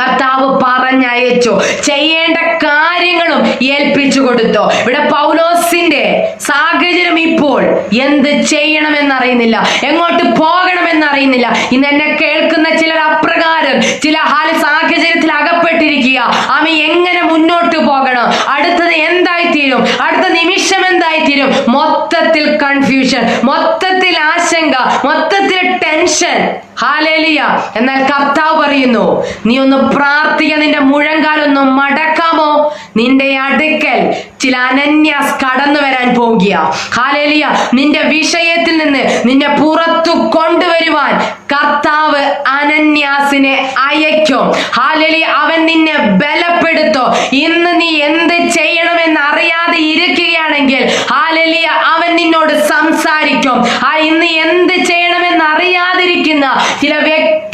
കർത്താവ് പറഞ്ഞയച്ചു. ചെയ്യേണ്ട കാര്യങ്ങളും ഏൽപ്പിച്ചു കൊടുത്തു. ഇവിടെ പൗലോസിന്റെ സാഹചര്യം ഇപ്പോൾ എന്ത് ചെയ്യണമെന്നറിയുന്നില്ല. എങ്ങോട്ട് പോകണമെന്നറിയുന്നില്ല. ഇന്ന് എന്നെ കേൾക്കുന്ന ചിലർ അപ്രകാരം ചില ഹാല സാഹചര്യത്തിൽ അകപ്പെട്ടിരിക്കുക. അവ എങ്ങനെ മുന്നോട്ട് പോകണം? അടുത്തത് എന്തായി തീരും അടുത്ത നിമിഷം എന്തായി തീരും മൊത്തത്തിൽ കൺഫ്യൂഷൻ മൊത്തത്തിൽ ആശങ്ക മൊത്തത്തിൽ ടെൻഷൻ ഹാലേലിയ. എന്നാൽ കർത്താവ് പറയുന്നു നീ ഒന്ന് പ്രാർത്ഥിക്ക നിന്റെ മുഴങ്കാലൊന്ന് മടക്കാമോ? നിന്റെ അടുക്കൽ ചില അനന്യാസ് കടന്നു വരാൻ പോകുക. ഹാലേലിയ. നിന്റെ വിഷയത്തിൽ നിന്ന് നിന്നെ പുറത്തു കൊണ്ടുവരുവാൻ കർത്താവ് അനന്യാസിനെ അയക്കും ഹാലലി അവൻ നിന്നെ ബലപ്പെടുത്തോ. ഇന്ന് നീ എന്ത് ചെയ്യണമെന്ന് അറിയാതെ ഇരിക്കുകയാണെങ്കിൽ ഹാലലിയ അവൻ നിന്നോട് സംസാരിക്കും. ആ ഇന്ന് എന്ത് ചെയ്യണമെന്ന് അറിയാതിരിക്കുന്ന ചില ശക്തമായി